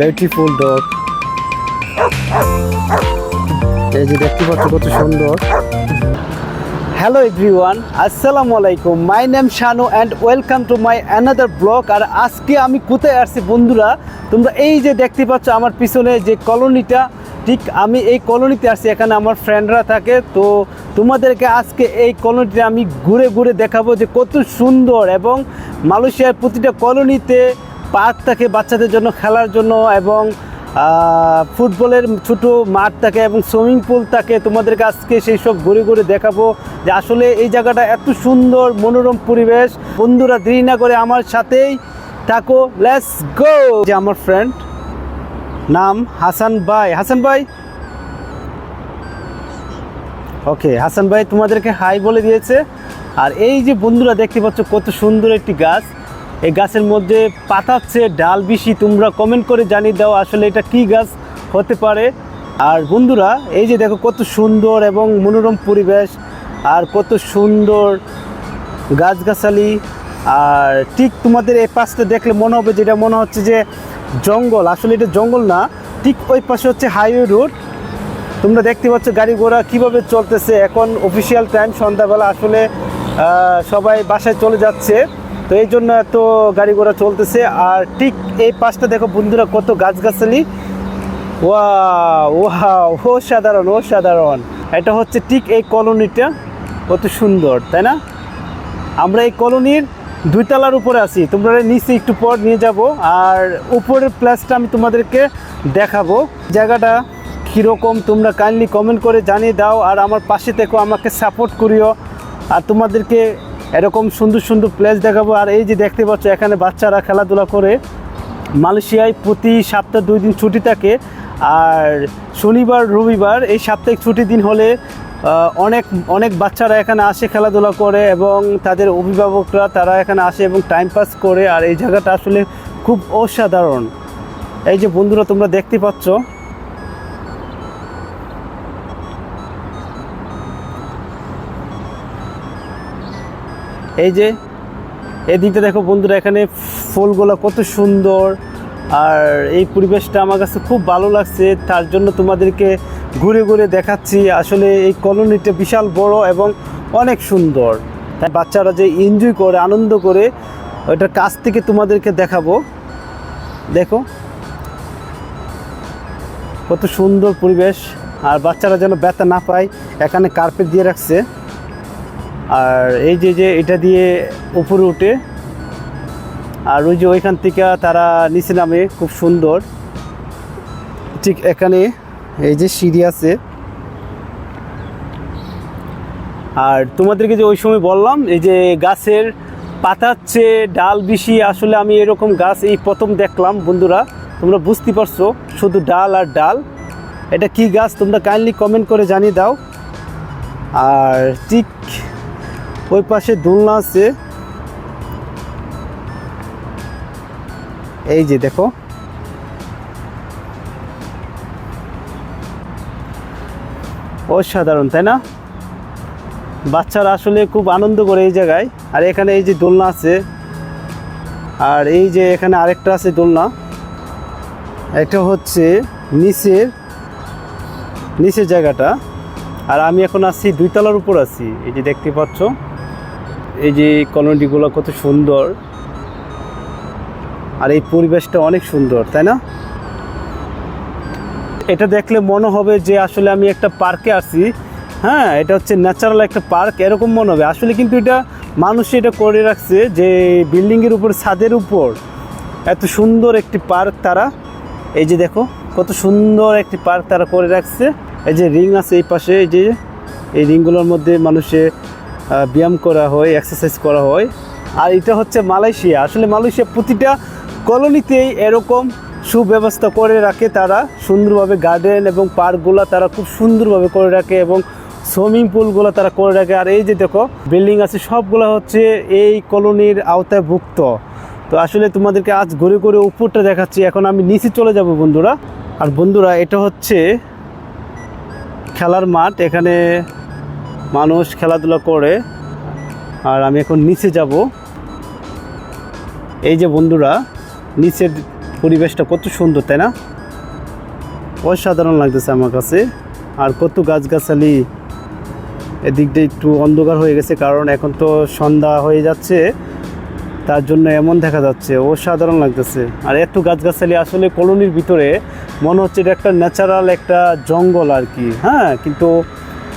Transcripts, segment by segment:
Beautiful dog এই যে দেখতে পাচ্ছ কত সুন্দর। হ্যালো এভরিওয়ান আসসালামু আলাইকুম। My name Shanu and welcome to my another blog আর আজকে আমি কোথায় আসছি বন্ধুরা? তোমরা এই যে দেখতে পাচ্ছ আমার পিছনে যে কলোনিটা, ঠিক আমি এই কলোনিতে আসছি। এখানে আমার ফ্রেন্ডরা থাকে। তো তোমাদেরকে আজকে এই কলোনিতে আমি ঘুরে ঘুরে দেখাবো যে কত সুন্দর এবং মালয়েশিয়ার প্রতিটা কলোনিতে পার্ক থাকে বাচ্চাদের জন্য, খেলার জন্য এবং ফুটবলের ছোট মাঠ থাকে এবং সুইমিং পুল থাকে তোমাদেরকে আজকে সেই সব ঘুরে ঘুরে দেখাবো যে আসলে এই জায়গাটা এত সুন্দর, মনোরম পরিবেশ। বন্ধুরা দেরি না করে আমার সাথেই থাকো। লেটস গো যে আমার ফ্রেন্ড নাম হাসান ভাই। হাসান ভাই? ওকে হাসান ভাই তোমাদেরকে হাই বলে দিয়েছে। আর এই যে বন্ধুরা দেখতে পাচ্ছ কত সুন্দর একটি গাছ। এই গাছের মধ্যে পাতাচ্ছে ডাল বেশি তোমরা কমেন্ট করে জানিয়ে দাও আসলে এটা কি গাছ হতে পারে। আর বন্ধুরা, এই যে দেখো কত সুন্দর এবং মনোরম পরিবেশ, আর কত সুন্দর গাছগাছালি। আর ঠিক তোমাদের এই পাশটা দেখলে মনে হবে যেটা মনে হচ্ছে যে জঙ্গল। আসলে এটা জঙ্গল না, ঠিক ওই পাশে হচ্ছে হাইওয়ে রোড তোমরা দেখতে পাচ্ছ গাড়ি ঘোড়া কীভাবে চলতেছে। এখন অফিসিয়াল টাইম সন্ধ্যাবেলা, আসলে সবাই বাসায় চলে যাচ্ছে। তো এই জন্য এত গাড়ি ঘোড়া চলতেছে। আর ঠিক এই পাশটা দেখো বন্ধুরা কত গাছগাছালি। ওয়া সাধারণ, ও সাধারণ। এটা হচ্ছে ঠিক এই কলোনিটা। কত সুন্দর, তাই না? আমরা এই কলোনির দুই তলার উপরে আছি। তোমরা নিচে একটু পর নিয়ে যাব। আর উপরের প্লেসটা আমি তোমাদেরকে দেখাবো। জায়গাটা কীরকম, তোমরা কাইন্ডলি কমেন্ট করে জানিয়ে দাও। আর আমার পাশে থেকো আমাকে সাপোর্ট করিও। আর তোমাদেরকে এরকম সুন্দর সুন্দর প্লেস দেখাবো। আর এই যে দেখতে পাচ্ছ, এখানে বাচ্চারা খেলাধুলা করে। মালয়েশিয়ায় প্রতি সপ্তাহ দুই দিন ছুটি থাকে। আর শনিবার, রবিবার এই সাপ্তাহিক ছুটির দিন হলে অনেক অনেক বাচ্চারা এখানে আসে, খেলাধুলা করে এবং তাদের অভিভাবকরা তারা এখানে আসে এবং টাইম পাস করে। আর এই জায়গাটা আসলে খুব অসাধারণ। এই যে বন্ধুরা, তোমরা দেখতে পাচ্ছ এই যে, এদিকটা দেখো বন্ধুরা, এখানে ফুলগুলো কত সুন্দর। আর এই পরিবেশটা আমার কাছে খুব ভালো লাগছে, তার জন্য তোমাদেরকে ঘুরে ঘুরে দেখাচ্ছি। আসলে এই কলোনিটা বিশাল বড় এবং অনেক সুন্দর। তাই বাচ্চারা যে এনজয় করে, আনন্দ করে ওইটার কাছ থেকে তোমাদেরকে দেখাবো। দেখো, কত সুন্দর পরিবেশ। আর বাচ্চারা যেন ব্যথা না পায়, এখানে কার্পেট দিয়ে রাখছে। আর এই যে যে এটা দিয়ে উপরে উঠে, আর ওই যে ওইখান থেকে তারা নিচে নামে, খুব সুন্দর। ঠিক এখানে এই যে সিঁড়ি আছে। আর তোমাদেরকে যে ওই সময় বললাম, এই যে গাছের পাতার চেয়ে ডাল বেশি, আসলে আমি এরকম গাছ এই প্রথম দেখলাম, বন্ধুরা। তোমরা বুঝতে পারছ, শুধু ডাল আর ডাল। এটা কি গাছ, তোমরা কাইন্ডলি কমেন্ট করে জানিয়ে দাও। আর ঠিক ওই পাশে দোলনা আছে। এই যে দেখো। অসাধারণ, তাই না? বাচ্চারা আসলে খুব আনন্দ করে এই জায়গায়। আর এখানে এই যে দোলনা আছে। আর এই যে এখানে আরেকটা আছে দোলনা। এটা হচ্ছে নিচের নিচের জায়গাটা। আর আমি এখন আছি দুই তলার উপর আছি, এই যে দেখতে পাচ্ছ। এই যে কলোনিগুলো কত সুন্দর। আর এই পরিবেশটা অনেক সুন্দর, তাই না? এটা দেখলে মনে হবে যে আসলে আমি একটা পার্কে আসি হ্যাঁ এটা হচ্ছে ন্যাচারাল একটা পার্ক, এরকম মনে হবে। আসলে কিন্তু এটা মানুষ এটা করে রাখছে যে বিল্ডিংয়ের উপর, ছাদের উপর। এত সুন্দর একটি পার্ক তারা, এই যে দেখো, কত সুন্দর একটি পার্ক তারা করে রাখছে। এই যে রিং আছে এই পাশে, এই যে, এই রিংগুলোর মধ্যে মানুষে ব্যায়াম করা হয় এক্সারসাইজ করা হয়। আর এটা হচ্ছে মালয়েশিয়া। আসলে মালয়েশিয়া প্রতিটা কলোনিতেই এরকম সুব্যবস্থা করে রাখে তারা। সুন্দরভাবে গার্ডেন এবং পার্কগুলো তারা খুব সুন্দরভাবে করে রাখে এবং সুইমিং পুলগুলো তারা করে রাখে। আর এই যে দেখো বিল্ডিং আছে, সবগুলো হচ্ছে এই কলোনির আওতায় ভুক্ত। তো আসলে তোমাদেরকে আজ ঘুরে ঘুরে উপরটা দেখাচ্ছি। এখন আমি নিচে চলে যাব বন্ধুরা। আর বন্ধুরা, এটা হচ্ছে খেলার মাঠ। এখানে মানুষ খেলাধুলা করে। আর আমি এখন নিচে যাব। এই যে বন্ধুরা, নিচের পরিবেশটা কত সুন্দর, তাই না? অসাধারণ লাগতেছে আমার কাছে। আর কত গাছগাছালি। এদিক দিয়ে একটু অন্ধকার হয়ে গেছে, কারণ এখন তো সন্ধ্যা হয়ে যাচ্ছে। তার জন্য এমন দেখা যাচ্ছে, অসাধারণ লাগতেছে। আর এত গাছগাছালি আসলে কলোনির ভিতরে, মনে হচ্ছে এটা একটা ন্যাচারাল একটা জঙ্গল আর কি হ্যাঁ? কিন্তু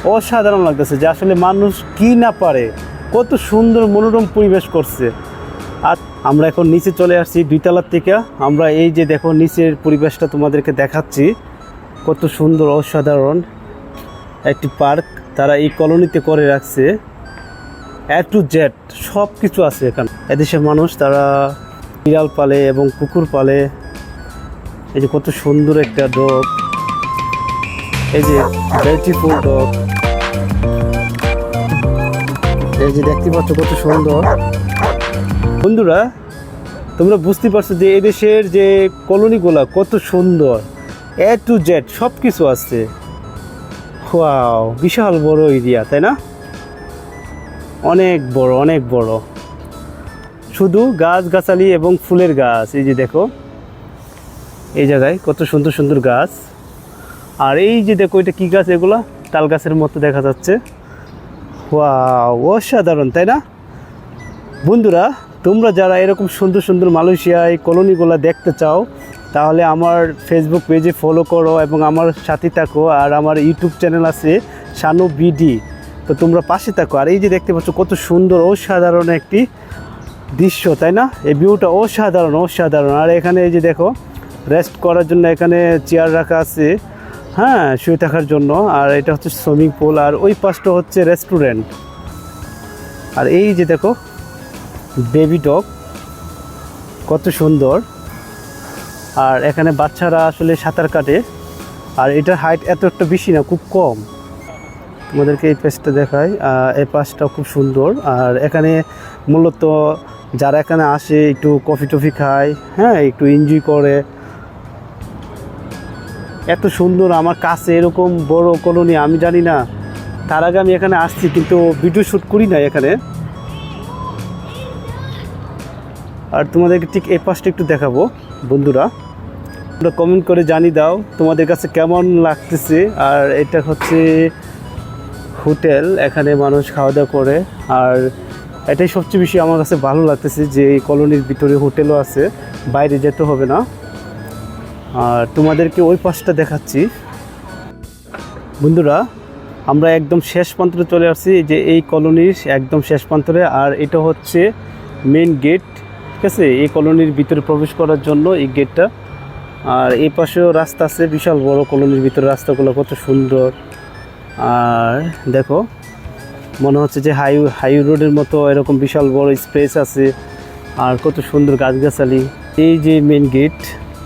অসাধারণ লাগতেছে যে আসলে মানুষ কি না পারে, কত সুন্দর মনোরম পরিবেশ করছে। আর আমরা এখন নিচে চলে আসছি দুইতলার থেকে। আমরা এই যে দেখো নিচের পরিবেশটা তোমাদেরকে দেখাচ্ছি, কত সুন্দর, অসাধারণ একটি পার্ক তারা এই কলোনিতে করে রাখছে। এ টু জেড সব কিছু আছে এখানে। এদেশের মানুষ তারা বিড়াল পালে এবং কুকুর পালে। এই যে কত সুন্দর একটা ডগ। এই যে বিউটিফুল ডগ এই যে দেখতে পাচ্ছ কত সুন্দর। বন্ধুরা, তোমরা বুঝতে পারছ যে এদেশের যে কলোনিগুলা কত সুন্দর। এ টু জেড সব কিছু আছে। ওয়াও বিশাল বড় এরিয়া, তাই না? অনেক বড় অনেক বড়। শুধু গাছ গাছালি এবং ফুলের গাছ, এই যে দেখো। এই জায়গায় কত সুন্দর সুন্দর গাছ। আর এই যে দেখো, এটা কি গাছ এগুলা? তাল গাছের মতো দেখা যাচ্ছে। ওয়াও অসাধারণ, তাই না? বন্ধুরা, তোমরা যারা এরকম সুন্দর সুন্দর মালয়েশিয়ায় কলোনিগুলো দেখতে চাও, তাহলে আমার ফেসবুক পেজে ফলো করো এবং আমার সাথে থাকো। আর আমার ইউটিউব চ্যানেল আছে সানু বিডি তো তোমরা পাশে থাকো। আর এই যে দেখতে পাচ্ছ, কত সুন্দর, অসাধারণ একটি দৃশ্য, তাই না? এই ভিউটা অসাধারণ অসাধারণ। আর এখানে এই যে দেখো রেস্ট করার জন্য এখানে চেয়ার রাখা আছে। হ্যাঁ শুয়ে থাকার জন্য। আর এটা হচ্ছে সুইমিং পুল আর ওই পাশটা হচ্ছে রেস্টুরেন্ট আর এই যে দেখো বেবি ডগ কত সুন্দর। আর এখানে বাচ্চারা আসলে সাঁতার কাটে। আর এটার হাইট এত একটা বেশি না, খুব কম। তোমাদেরকে এই পেজটা দেখায় এই পাশটা খুব সুন্দর। আর এখানে মূলত যারা এখানে আসে, একটু কফি টফি খায় হ্যাঁ একটু এনজয় করে। এত সুন্দর, আমার কাছে এরকম বড় কলোনি, আমি জানি না। তার আগে আমি এখানে আসছি, কিন্তু ভিডিও শ্যুট করি না এখানে। আর তোমাদেরকে ঠিক এই পাশটা একটু দেখাবো, বন্ধুরা। তোমরা কমেন্ট করে জানিয়ে দাও, তোমাদের কাছে কেমন লাগতেছে। আর এটা হচ্ছে হোটেল, এখানে মানুষ খাওয়া দাওয়া করে। আর এটাই সবচেয়ে বেশি আমার কাছে ভালো লাগতেছে যে এই কলোনির ভিতরে হোটেলও আছে, বাইরে যেতে হবে না। আর তোমাদেরকে ওই পাশটা দেখাচ্ছি। বন্ধুরা, আমরা একদম শেষ প্রান্তরে চলে আসছি যে এই কলোনির একদম শেষ প্রান্তরে, আর এটা হচ্ছে মেন গেট ঠিক আছে? এই কলোনির ভিতরে প্রবেশ করার জন্য এই গেটটা আর এই পাশেও রাস্তা আছে, বিশাল বড় কলোনির ভিতরে, রাস্তাগুলো কত সুন্দর। আর দেখো, মনে হচ্ছে যে হাই হাই রোডের মতো এরকম বিশাল বড় স্পেস আছে, আর কত সুন্দর গাছগাছালি। এই যে মেন গেট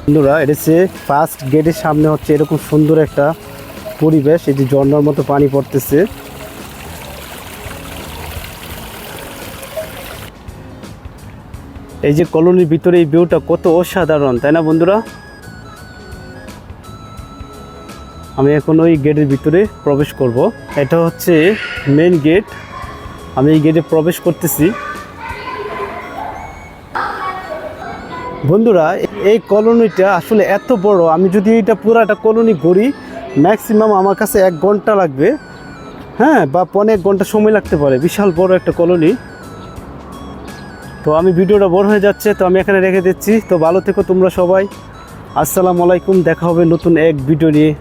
বন্ধুরা, এটা হচ্ছে ফার্স্ট গেটের সামনে হচ্ছে এরকম সুন্দর একটা পরিবেশ, এই যে ঝর্ণার মতো পানি পড়তেছে। এই যে কলোনির ভিতরে এই ভিউটা কত অসাধারণ, তাই না বন্ধুরা? আমি এখন ওই গেটের ভিতরে প্রবেশ করব। এটা হচ্ছে মেন গেট আমি এই গেটে প্রবেশ করতেছি। বন্ধুরা, এই কলোনিটা আসলে এত বড়, আমি যদি এটা পুরাটা কলোনি ঘুরি ম্যাক্সিমাম আমার কাছে এক ঘণ্টা লাগবে। হ্যাঁ বা পনে এক ঘণ্টা সময় লাগতে পারে, বিশাল বড় একটা কলোনি। তো আমি ভিডিওটা বড় হয়ে যাচ্ছে, তো আমি এখানে রেখে দিচ্ছি। তো ভালো থেকো তোমরা সবাই। আসসালামু আলাইকুম, দেখা হবে নতুন এক ভিডিও নিয়ে।